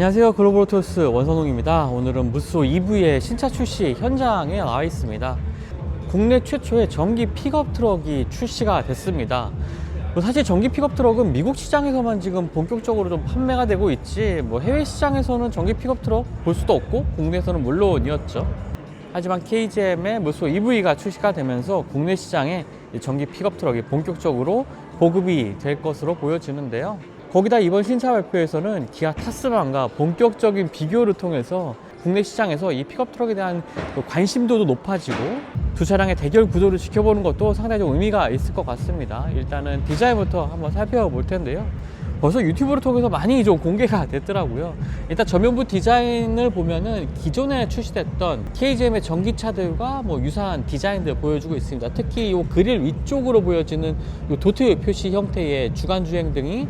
안녕하세요. 글로벌토스 원선홍입니다. 오늘은 무쏘 EV의 신차 출시 현장에 나와 있습니다. 국내 최초의 전기 픽업 트럭이 출시가 됐습니다. 뭐 사실 전기 픽업 트럭은 미국 시장에서만 지금 본격적으로 좀 판매가 되고 있지 뭐 해외 시장에서는 전기 픽업 트럭 볼 수도 없고 국내에서는 물론이었죠. 하지만 KGM의 무쏘 EV가 출시가 되면서 국내 시장에 이 전기 픽업 트럭이 본격적으로 보급이 될 것으로 보여지는데요. 거기다 이번 신차 발표에서는 기아 타스만과 본격적인 비교를 통해서 국내 시장에서 이 픽업 트럭에 대한 그 관심도도 높아지고 두 차량의 대결 구도를 지켜보는 것도 상당히 좀 의미가 있을 것 같습니다. 일단은 디자인부터 한번 살펴볼 텐데요. 벌써 유튜브를 통해서 많이 좀 공개가 됐더라고요. 일단 전면부 디자인을 보면은 기존에 출시됐던 KGM의 전기차들과 뭐 유사한 디자인들 보여주고 있습니다. 특히 이 그릴 위쪽으로 보여지는 이 도트 표시 형태의 주간 주행 등이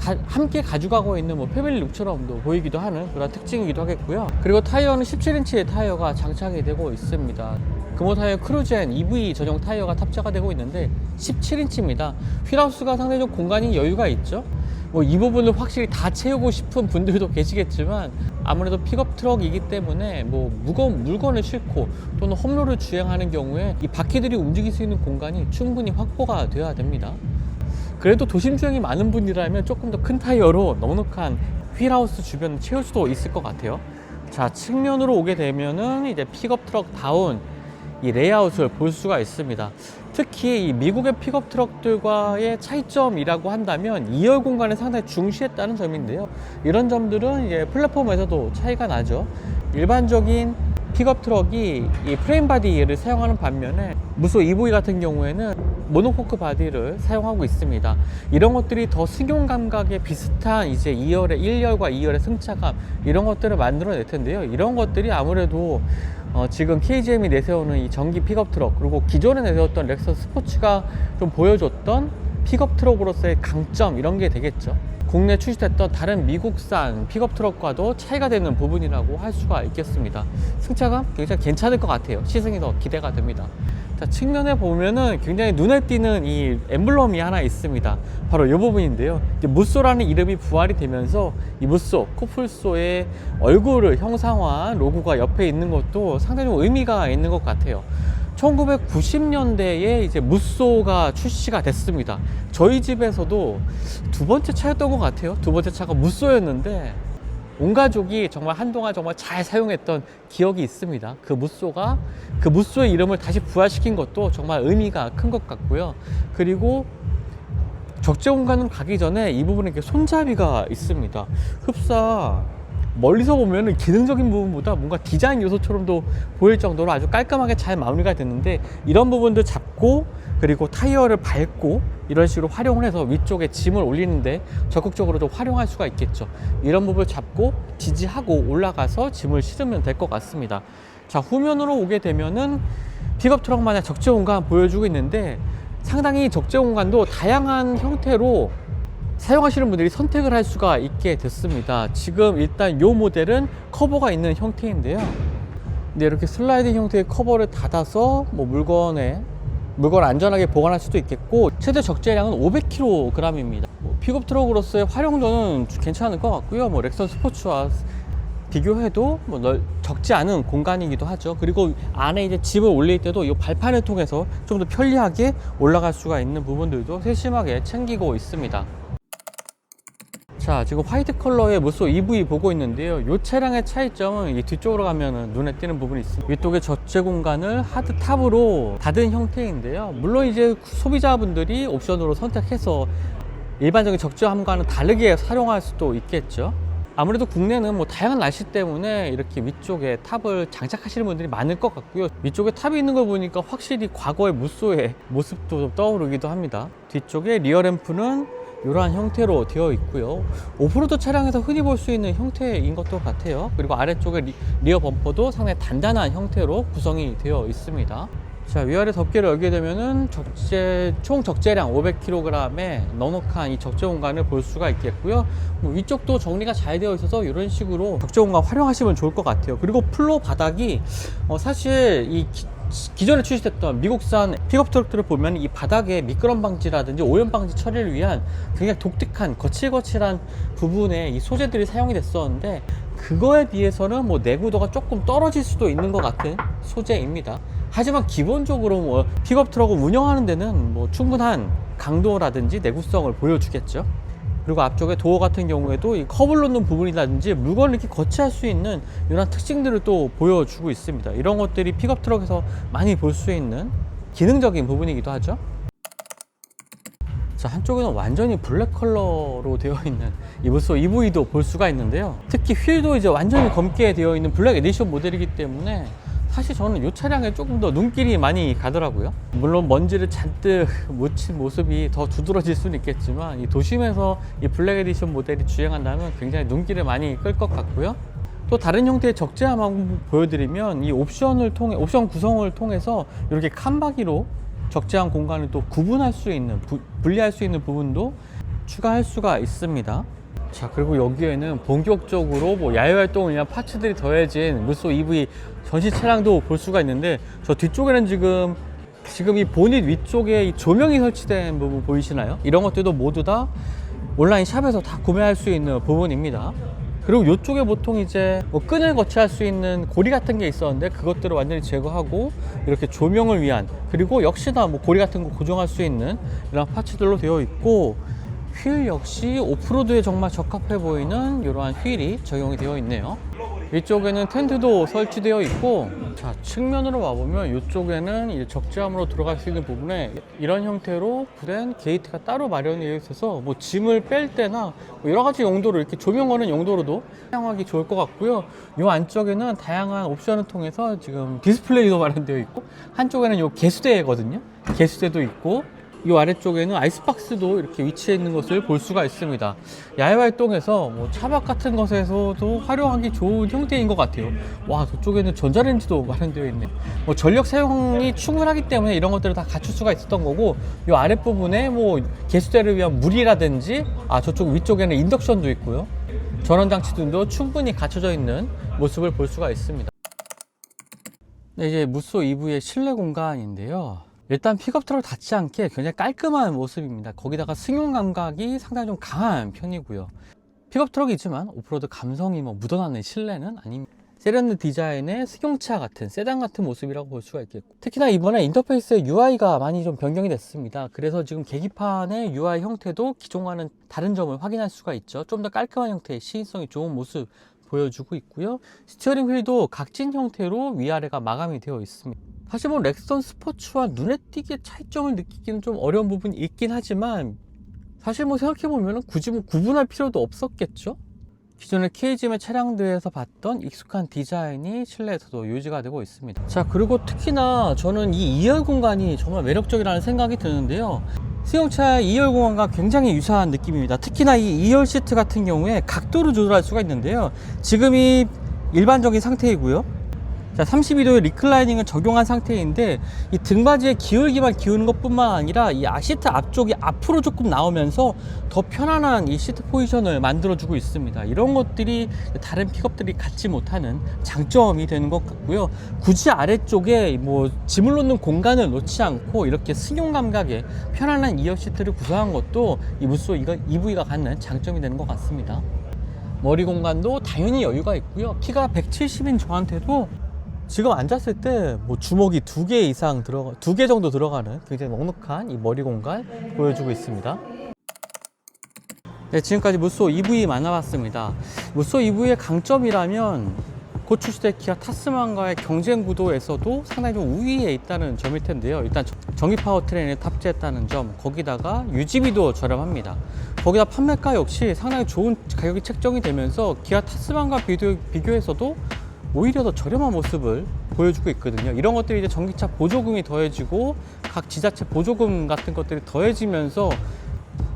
가- 함께 가져가고 있는 뭐 패밀리 룩처럼도 보이기도 하는 그런 특징이기도 하겠고요. 그리고 타이어는 17인치의 타이어가 장착이 되고 있습니다. 금호 타이어 크루젠 EV 전용 타이어가 탑재가 되고 있는데 17인치입니다. 휠하우스가 상당히 좀 공간이 여유가 있죠. 뭐 이 부분을 확실히 다 채우고 싶은 분들도 계시겠지만 아무래도 픽업 트럭이기 때문에 뭐 무거운 물건을 싣고 또는 홈로를 주행하는 경우에 이 바퀴들이 움직일 수 있는 공간이 충분히 확보가 되어야 됩니다. 그래도 도심 주행이 많은 분이라면 조금 더 큰 타이어로 넉넉한 휠하우스 주변 채울 수도 있을 것 같아요. 자, 측면으로 오게 되면은 이제 픽업 트럭 다운 이 레이아웃을 볼 수가 있습니다. 특히 이 미국의 픽업 트럭들과의 차이점이라고 한다면 2열 공간을 상당히 중시했다는 점인데요. 이런 점들은 이제 플랫폼에서도 차이가 나죠. 일반적인 픽업 트럭이 이 프레임 바디를 사용하는 반면에 무소 EV 같은 경우에는 모노코크 바디를 사용하고 있습니다. 이런 것들이 더 승용 감각에 비슷한 이제 2열의 1열과 2열의 승차감 이런 것들을 만들어낼 텐데요. 이런 것들이 아무래도 어, 지금 KGM이 내세우는 이 전기 픽업 트럭 그리고 기존에 내세웠던 렉서스 스포츠가 좀 보여줬던 픽업 트럭으로서의 강점 이런 게 되겠죠. 국내 출시됐던 다른 미국산 픽업 트럭과도 차이가 되는 부분이라고 할 수가 있겠습니다. 승차감 굉장히 괜찮을 것 같아요. 시승이 더 기대가 됩니다. 자, 측면에 보면은 굉장히 눈에 띄는 이 엠블럼이 하나 있습니다. 바로 이 부분인데요. 이제 무쏘라는 이름이 부활이 되면서 이 무쏘, 코풀소의 얼굴을 형상화한 로고가 옆에 있는 것도 상당히 좀 의미가 있는 것 같아요. 1990년대에 이제 무쏘가 출시가 됐습니다. 저희 집에서도 두 번째 차였던 것 같아요. 두 번째 차가 무쏘였는데 온 가족이 정말 한동안 정말 잘 사용했던 기억이 있습니다. 그 무쏘가 그 무쏘의 이름을 다시 부활시킨 것도 정말 의미가 큰 것 같고요. 그리고 적재 공간으로 가기 전에 이 부분에 손잡이가 있습니다. 흡사 멀리서 보면은 기능적인 부분보다 뭔가 디자인 요소처럼도 보일 정도로 아주 깔끔하게 잘 마무리가 됐는데 이런 부분들 잡고 그리고 타이어를 밟고 이런 식으로 활용을 해서 위쪽에 짐을 올리는데 적극적으로 좀 활용할 수가 있겠죠. 이런 부분을 잡고 지지하고 올라가서 짐을 실으면 될 것 같습니다. 자, 후면으로 오게 되면은 픽업 트럭만의 적재 공간 보여주고 있는데 상당히 적재 공간도 다양한 형태로 사용하시는 분들이 선택을 할 수가 있게 됐습니다. 지금 일단 이 모델은 커버가 있는 형태인데요. 네, 이렇게 슬라이딩 형태의 커버를 닫아서 뭐 물건에 물건 안전하게 보관할 수도 있겠고 최대 적재량은 500kg입니다. 뭐 픽업 트럭으로서의 활용도는 괜찮을 것 같고요. 뭐 렉선 스포츠와 비교해도 뭐 넓, 적지 않은 공간이기도 하죠. 그리고 안에 이제 짐을 올릴 때도 이 발판을 통해서 좀 더 편리하게 올라갈 수가 있는 부분들도 세심하게 챙기고 있습니다. 자, 지금 화이트 컬러의 무쏘 EV 보고 있는데요. 이 차량의 차이점은 이 뒤쪽으로 가면 눈에 띄는 부분이 있습니다. 위쪽에 적재 공간을 하드 탑으로 닫은 형태인데요. 물론 이제 소비자분들이 옵션으로 선택해서 일반적인 적재함과는 다르게 사용할 수도 있겠죠. 아무래도 국내는 뭐 다양한 날씨 때문에 이렇게 위쪽에 탑을 장착하시는 분들이 많을 것 같고요. 위쪽에 탑이 있는 걸 보니까 확실히 과거의 무쏘의 모습도 좀 떠오르기도 합니다. 뒤쪽에 리어 램프는 이러한 형태로 되어 있고요. 오프로드 차량에서 흔히 볼 수 있는 형태인 것도 같아요. 그리고 아래쪽에 리, 리어 범퍼도 상당히 단단한 형태로 구성이 되어 있습니다. 자, 위아래 덮개를 열게 되면은 적재, 총 적재량 500kg의 넉넉한 이 적재 공간을 볼 수가 있겠고요. 뭐 위쪽도 정리가 잘 되어 있어서 이런 식으로 적재 공간 활용하시면 좋을 것 같아요. 그리고 플로 바닥이 어, 사실 이 기- 기존에 출시됐던 미국산 픽업 트럭들을 보면 이 바닥에 미끄럼 방지라든지 오염 방지 처리를 위한 굉장히 독특한 거칠거칠한 부분에 이 소재들이 사용이 됐었는데 그거에 비해서는 뭐 내구도가 조금 떨어질 수도 있는 것 같은 소재입니다. 하지만 기본적으로 뭐 픽업 트럭을 운영하는 데는 뭐 충분한 강도라든지 내구성을 보여주겠죠. 그리고 앞쪽에 도어 같은 경우에도 이 컵을 놓는 부분이라든지 물건을 이렇게 거치할 수 있는 이런 특징들을 또 보여주고 있습니다. 이런 것들이 픽업 트럭에서 많이 볼 수 있는 기능적인 부분이기도 하죠. 자, 한쪽에는 완전히 블랙 컬러로 되어 있는 이브소 EV도 볼 수가 있는데요. 특히 휠도 이제 완전히 검게 되어 있는 블랙 에디션 모델이기 때문에 사실 저는 이 차량에 조금 더 눈길이 많이 가더라고요. 물론 먼지를 잔뜩 묻힌 모습이 더 두드러질 수는 있겠지만 이 도심에서 이 블랙 에디션 모델이 주행한다면 굉장히 눈길을 많이 끌 것 같고요. 또 다른 형태의 적재함 한번 보여드리면 이 옵션을 통해 옵션 구성을 통해서 이렇게 칸바기로 적재한 공간을 또 구분할 수 있는 부- 분리할 수 있는 부분도 추가할 수가 있습니다. 자 그리고 여기에는 본격적으로 뭐 야외 활동을 위한 파츠들이 더해진 무쏘 EV 전시 차량도 볼 수가 있는데 저 뒤쪽에는 지금 지금 이 보닛 위쪽에 이 조명이 설치된 부분 보이시나요? 이런 것들도 모두 다 온라인 샵에서 다 구매할 수 있는 부분입니다. 그리고 이쪽에 보통 이제 뭐 끈을 거치할 수 있는 고리 같은 게 있었는데 그것들을 완전히 제거하고 이렇게 조명을 위한 그리고 역시나 뭐 고리 같은 거 고정할 수 있는 이런 파츠들로 되어 있고 휠 역시 오프로드에 정말 적합해 보이는 이러한 휠이 적용이 되어 있네요. 이쪽에는 텐트도 설치되어 있고 자 측면으로 와보면 이쪽에는 적재함으로 들어갈 수 있는 부분에 이런 형태로 된 게이트가 따로 마련이 되어 있어서 뭐 짐을 뺄 때나 뭐 여러 가지 용도로 이렇게 조명하는 용도로도 사용하기 좋을 것 같고요 이 안쪽에는 다양한 옵션을 통해서 지금 디스플레이도 마련되어 있고 한쪽에는 이 개수대거든요 개수대도 있고 이 아래쪽에는 아이스박스도 이렇게 위치해 있는 것을 볼 수가 있습니다. 야외 활동에서 뭐 차박 같은 것에서도 활용하기 좋은 형태인 것 같아요. 와, 저쪽에는 전자레인지도 마련되어 있네. 뭐 전력 사용이 충분하기 때문에 이런 것들을 다 갖출 수가 있었던 거고, 이 아랫 부분에 뭐 개수대를 위한 물이라든지, 아, 저쪽 위쪽에는 인덕션도 있고요. 전원 장치들도 충분히 갖춰져 있는 모습을 볼 수가 있습니다. 네, 이제 무쏘 EV의 실내 공간인데요. 일단 픽업 트럭 닿지 않게 굉장히 깔끔한 모습입니다. 거기다가 승용 감각이 상당히 좀 강한 편이고요. 픽업 트럭이지만 오프로드 감성이 뭐 묻어나는 실내는 아닙니다. 세련된 디자인의 승용차 같은 세단 같은 모습이라고 볼 수가 있겠고 특히나 이번에 인터페이스의 UI가 많이 좀 변경이 됐습니다. 그래서 지금 계기판의 UI 형태도 기존과는 다른 점을 확인할 수가 있죠. 좀 더 깔끔한 형태의 시인성이 좋은 모습 보여주고 있고요. 스티어링 휠도 각진 형태로 위아래가 마감이 되어 있습니다. 사실 뭐 렉선 스포츠와 눈에 띄게 차이점을 느끼기는 좀 어려운 부분이 있긴 하지만 사실 뭐 생각해보면 굳이 뭐 구분할 필요도 없었겠죠? 기존의 KGM의 차량들에서 봤던 익숙한 디자인이 실내에서도 유지가 되고 있습니다. 자, 그리고 특히나 저는 이 2열 공간이 정말 매력적이라는 생각이 드는데요. 승용차의 2열 공간과 굉장히 유사한 느낌입니다. 특히나 이 2열 시트 같은 경우에 각도를 조절할 수가 있는데요. 지금 이 일반적인 상태이고요. 자, 32도의 리클라이닝을 적용한 상태인데 이 등받이에 기울기만 기우는 것뿐만 아니라 이 아- 시트 앞쪽이 앞으로 조금 나오면서 더 편안한 이 시트 포지션을 만들어주고 있습니다. 이런 것들이 다른 픽업들이 갖지 못하는 장점이 되는 것 같고요. 굳이 아래쪽에 뭐 짐을 놓는 공간을 놓지 않고 이렇게 승용 감각의 편안한 2열 시트를 구성한 것도 이 무쏘 EV가 갖는 장점이 되는 것 같습니다. 머리 공간도 당연히 여유가 있고요. 키가 170인 저한테도 지금 앉았을 때 뭐 주먹이 두 개 이상 들어가 두 개 정도 들어가는 굉장히 넉넉한 이 머리 공간 보여주고 있습니다. 네, 지금까지 무쏘 EV 만나봤습니다. 무쏘 EV의 강점이라면 곧 출시될 기아 타스만과의 경쟁 구도에서도 상당히 좀 우위에 있다는 점일 텐데요. 일단 전기 파워트레인에 탑재했다는 점, 거기다가 유지비도 저렴합니다. 거기다 판매가 역시 상당히 좋은 가격이 책정이 되면서 기아 타스만과 비교, 비교해서도 오히려 더 저렴한 모습을 보여주고 있거든요. 이런 것들이 이제 전기차 보조금이 더해지고 각 지자체 보조금 같은 것들이 더해지면서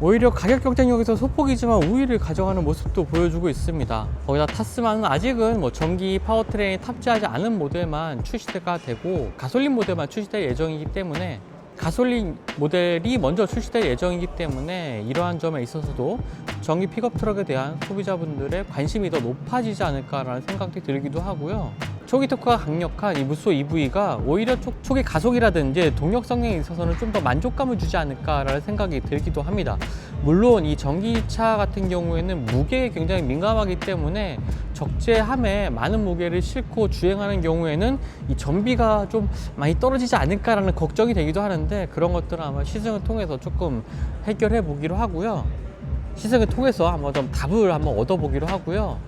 오히려 가격 경쟁력에서 소폭이지만 우위를 가져가는 모습도 보여주고 있습니다. 거기다 타스만은 아직은 뭐 전기 파워트레인 탑재하지 않은 모델만 출시가 되고 가솔린 모델만 출시될 예정이기 때문에 가솔린 모델이 먼저 출시될 예정이기 때문에 이러한 점에 있어서도 전기 픽업 트럭에 대한 소비자분들의 관심이 더 높아지지 않을까라는 생각이 들기도 하고요. 초기 토크가 강력한 이 무쏘 EV가 오히려 초, 초기 가속이라든지 동력 성능에 있어서는 좀 더 만족감을 주지 않을까라는 생각이 들기도 합니다. 물론 이 전기차 같은 경우에는 무게에 굉장히 민감하기 때문에 적재함에 많은 무게를 싣고 주행하는 경우에는 이 전비가 좀 많이 떨어지지 않을까라는 걱정이 되기도 하는데 그런 것들은 아마 시승을 통해서 조금 해결해 보기로 하고요. 시승을 통해서 한번 좀 답을 한번 얻어보기로 하고요.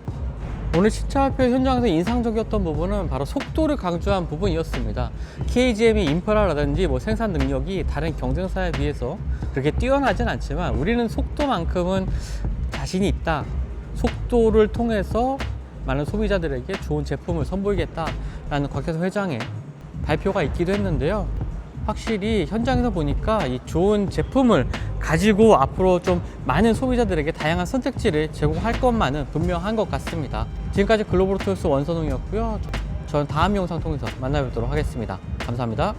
오늘 신차 발표 현장에서 인상적이었던 부분은 바로 속도를 강조한 부분이었습니다. KGM의 인프라라든지 뭐 생산 능력이 다른 경쟁사에 비해서 그렇게 뛰어나진 않지만 우리는 속도만큼은 자신이 있다. 속도를 통해서 많은 소비자들에게 좋은 제품을 선보이겠다라는 곽혜서 회장의 발표가 있기도 했는데요. 확실히 현장에서 보니까 이 좋은 제품을 가지고 앞으로 좀 많은 소비자들에게 다양한 선택지를 제공할 것만은 분명한 것 같습니다. 지금까지 글로벌 토요스 원선웅이었고요. 전 다음 영상 통해서 만나뵙도록 하겠습니다. 감사합니다.